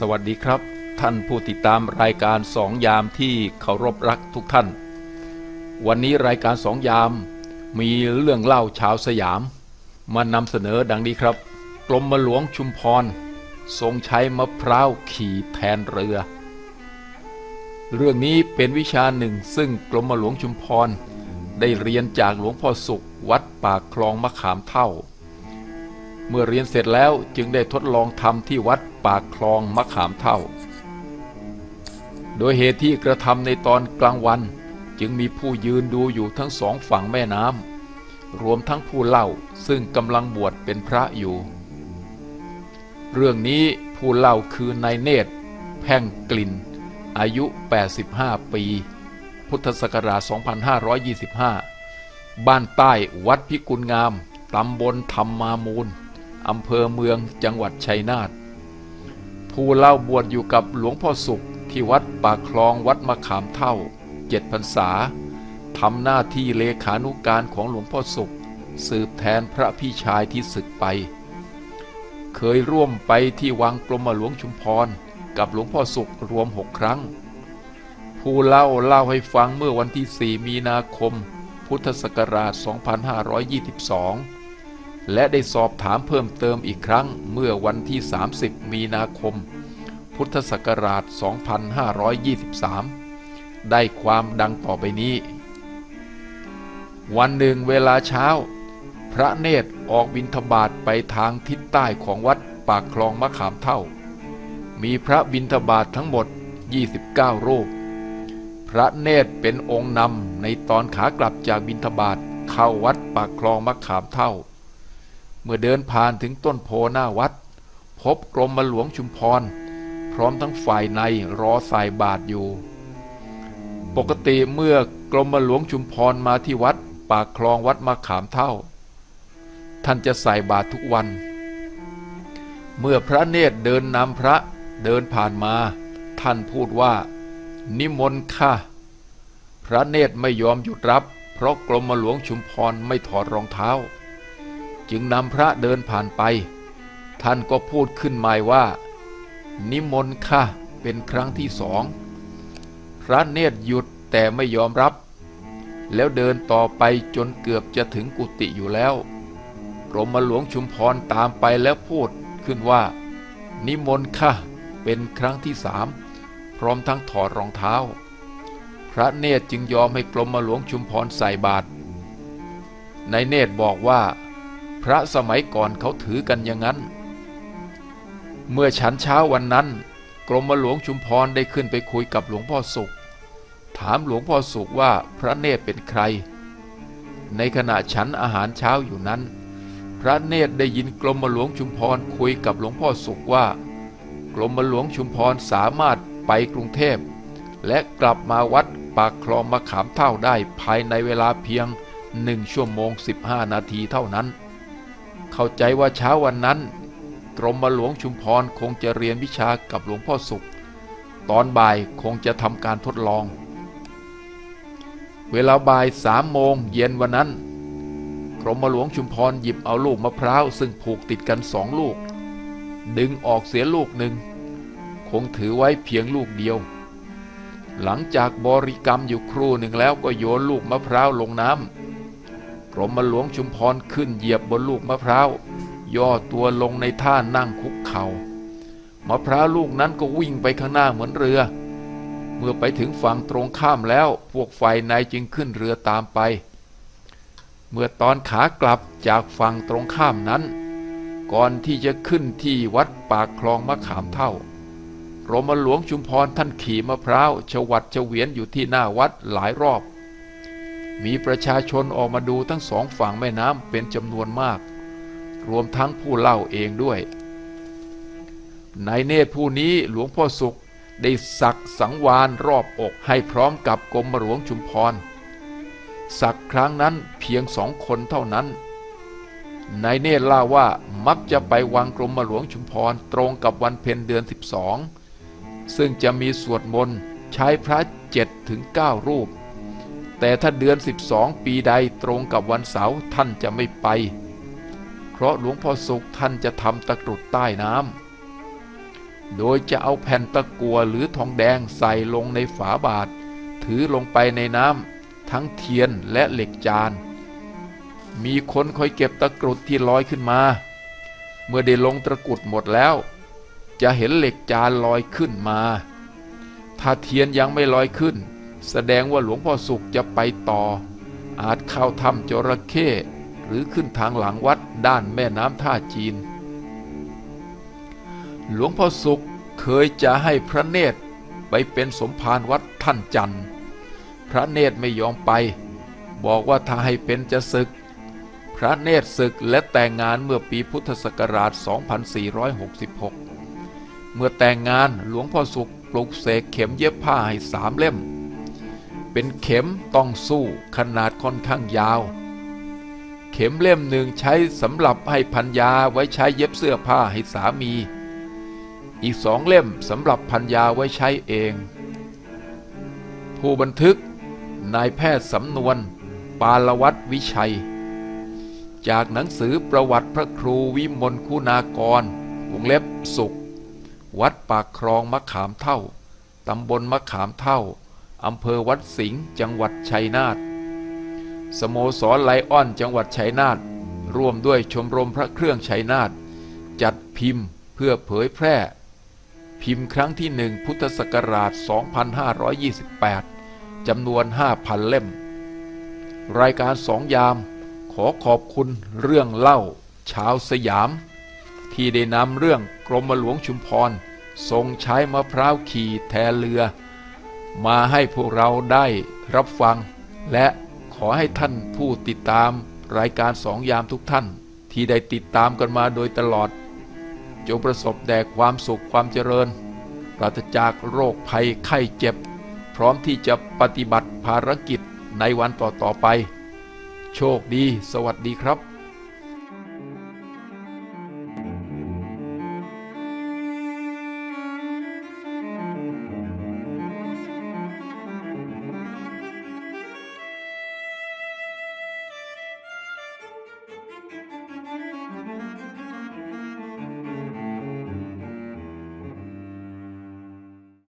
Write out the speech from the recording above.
สวัสดีครับ ท่านผู้ติดตามรายการสองยามที่เคารพรักทุกท่าน วันนี้รายการสองยาม มีเรื่องเล่าชาวสยาม มานำเสนอดังนี้ครับ กรมหลวงชุมพร ทรงใช้มะพร้าวขี่แทนเรือ เรื่องนี้เป็นวิชาหนึ่งซึ่งกรมหลวงชุมพร ได้เรียนจากหลวงพ่อสุขวัดปากคลองมะขามเท่า เมื่อเรียนเสร็จแล้วจึงได้ทดลองทำที่วัดปากคลองมะขามเท่า โดยเหตุที่กระทำในตอนกลางวัน จึงมีผู้ยืนดูอยู่ทั้งสองฝั่งแม่น้ำรวมทั้งผู้เล่าซึ่งกำลังบวชเป็นพระอยู่ เรื่องนี้ผู้เล่าคือนายเนตร แพ่งกลิ่น อายุ 85 ปี พุทธศักราช 2525 บ้านใต้วัดพิกุลงามตำบลธรรมามูล อำเภอเมืองจังหวัดชัยนาทผู้เล่าบวชอยู่กับหลวงพ่อสุขที่วัดปากคลองวัดมะขามเท่าเจ็ดพรรษาทำหน้าที่เลขานุการของหลวงพ่อสุข สืบแทนพระพี่ชายที่ศึกไป เคยร่วมไปที่วังกรมหลวงชุมพร กับหลวงพ่อสุขรวมหกครั้ง ผู้เล่าเล่าให้ฟังเมื่อวันที่ 4 มีนาคม พุทธศักราช 2522 และได้สอบถามเพิ่มเติมอีกครั้งเมื่อวันที่ 30 มีนาคม พุทธศักราช 2523 ได้ความดังต่อไปนี้ วันหนึ่งเวลาเช้า พระเนตรออกบิณฑบาตไปทางทิศใต้ของวัดปากคลองมะขามเท่า มีพระบิณฑบาตทั้งหมด 29 รูป พระเนตรเป็นองค์นำในตอนขากลับจากบิณฑบาตเข้าวัดปากคลองมะขามเท่า เมื่อเดินผ่านถึงต้นโพหน้าวัด พบกรมหลวงชุมพร พร้อมทั้งฝ่ายในรอใส่บาทอยู่ ปกติเมื่อกรมหลวงชุมพรมาที่วัด ปากคลองวัดมะขามเท่า ท่านจะใส่บาตรทุกวัน เมื่อพระเนตรเดินนำพระเดินผ่านมา ท่านพูดว่า นิมนต์ค่ะ พระเนตรไม่ยอมหยุดรับ เพราะกรมหลวงชุมพรไม่ถอดรองเท้า จึงนำพระเดินผ่านไป ท่านก็พูดขึ้นหม่ว่า นิมนต์ค่ะเป็นครั้งที่สอง พระเนตรหยุดแต่ไม่ยอมรับ แล้วเดินต่อไปจนเกือบจะถึงกุฏิอยู่แล้วกรมหลวงชุมพรตามไปแล้วพูดขึ้นว่า นิมนต์ค่ะเป็นครั้งที่สามพร้อมทั้งถอดรองเท้า พระเนตรจึงยอมให้กรมหลวงชุมพรใส่บาตรในเนตรบอกว่า พระสมัยก่อนเขาถือกันอย่างนั้น เมื่อฉันเช้าวันนั้น กรมหลวงชุมพรได้ขึ้นไปคุยกับหลวงพ่อสุข ถามหลวงพ่อสุขว่าพระเนตรเป็นใคร ในขณะฉันอาหารเช้าอยู่นั้น พระเนตรได้ยินกรมหลวงชุมพรคุยกับหลวงพ่อสุขว่า กรมหลวงชุมพรสามารถไปกรุงเทพ และกลับมาวัดปากคลองมะขามเท่าได้ภายในเวลาเพียงหนึ่งชั่วโมง 15 นาทีเท่านั้น เข้าใจว่าเช้าวันนั้น กรมหลวงชุมพรคงจะเรียนวิชากับหลวงพ่อสุข ตอนบ่ายคงจะทำการทดลอง เวลาบ่ายสามโมงเย็นวันนั้น กรมหลวงชุมพรหยิบเอาลูกมะพร้าวซึ่งผูกติดกันสองลูก ดึงออกเสียลูกหนึ่ง คงถือไว้เพียงลูกเดียวหลังจากบริกรรมอยู่ครู่หนึ่งแล้วก็โยนลูกมะพร้าวลงน้ำ รมหลวงชุมพรขึ้นเหยียบบนลูกมะพร้าวย่อตัวลงในท่านั่งคุกเขา่ามะพร้าวลูกนั้นก็วิ่งไปข้างหน้าเหมือนเรือ เมื่อไปถึงฝั่งตรงข้ามแล้วพวกฝ่ายในจึงขึ้นเรือตามไป เมื่อตอนขากลับจากฝั่งตรงข้ามนั้น ก่อนที่จะขึ้นที่วัดปากคลองมะขามเท่ากรมหลวงชุมพรท่านขี่มะพร้าวชวัดเฉวียนอยู่ที่หน้าวัดหลายรอบ มีประชาชนออกมาดูทั้งสองฝั่งแม่น้ำเป็นจำนวนมาก รวมทั้งผู้เล่าเองด้วยในเนตรผู้นี้หลวงพ่อสุขได้สักสังวานรอบอกให้พร้อมกับกรมหลวงชุมพร สักครั้งนั้นเพียงสองคนเท่านั้นนายเนตรเล่าว่ามักจะไปวังกรมหลวงชุมพรตรงกับวันเพ็ญเดือน 12 ซึ่งจะมีสวดมนต์ใช้พระเจ็ดถึงเก้ารูป แต่ถ้าเดือน 12 ปีใดตรงกับวันเสาร์ท่านจะไม่ไป เพราะหลวงพ่อสุขท่านจะทำตะกรุดใต้น้ำโดยจะเอาแผ่นตะกัวหรือทองแดงใส่ลงในฝาบาท ถือลงไปในน้ำทั้งเทียนและเหล็กจาน มีคนคอยเก็บตะกรุดที่ลอยขึ้นมา เมื่อได้ลงตะกรุดหมดแล้ว จะเห็นเหล็กจานลอยขึ้นมา ถ้าเทียนยังไม่ลอยขึ้น แสดงว่าหลวงพ่อสุขจะไปต่อ อาจเข้าถ้ำจระเข้หรือขึ้นทางหลังวัดด้านแม่น้ำท่าจีน หลวงพ่อสุขเคยจะให้พระเนตรไปเป็นสมภารวัดท่านจันทร์ พระเนตรไม่ยอมไป บอกว่าถ้าให้เป็นจะศึก พระเนตรศึกและแต่งงานเมื่อปีพุทธศักราช 2466 เมื่อแต่งงานหลวงพ่อสุขปลุกเสกเข็มเย็บผ้าให้สามเล่ม เป็นเข็มต้องสู้ขนาดค่อนข้างยาว เข็มเล่มหนึ่งใช้สำหรับให้พันยาไว้ใช้เย็บเสื้อผ้าให้สามี อีกสองเล่มสำหรับพันยาไว้ใช้เอง ผู้บันทึกนายแพทย์สำนวน ปาลวัตวิชัย จากหนังสือประวัติพระครูวิมลคุณากร วงเล็บสุข วัดปากคลองมะขามเท่า ตำบลมะขามเท่า อำเภอวัดสิงห์จังหวัดชัยนาทสโมสรไลออนจังหวัดชัยนาทร่วมด้วยชมรมพระเครื่องชัยนาทจัดพิมพ์เพื่อเผยแพร่ พิมพ์ครั้งที่หนึ่งพุทธศักราช 2528 จำนวน 5,000 เล่ม รายการสองยามขอขอบคุณเรื่องเล่าชาวสยาม ที่ได้นำเรื่องกรมหลวงชุมพรทรงใช้มะพร้าวขี่แทนเรือ มาให้พวกเราได้รับฟัง และขอให้ท่านผู้ติดตามรายการสองยามทุกท่าน ที่ได้ติดตามกันมาโดยตลอด จงประสบแด่ความสุขความเจริญ ปราศจากโรคภัยไข้เจ็บ พร้อมที่จะปฏิบัติภารกิจในวันต่อๆไป โชคดี สวัสดีครับ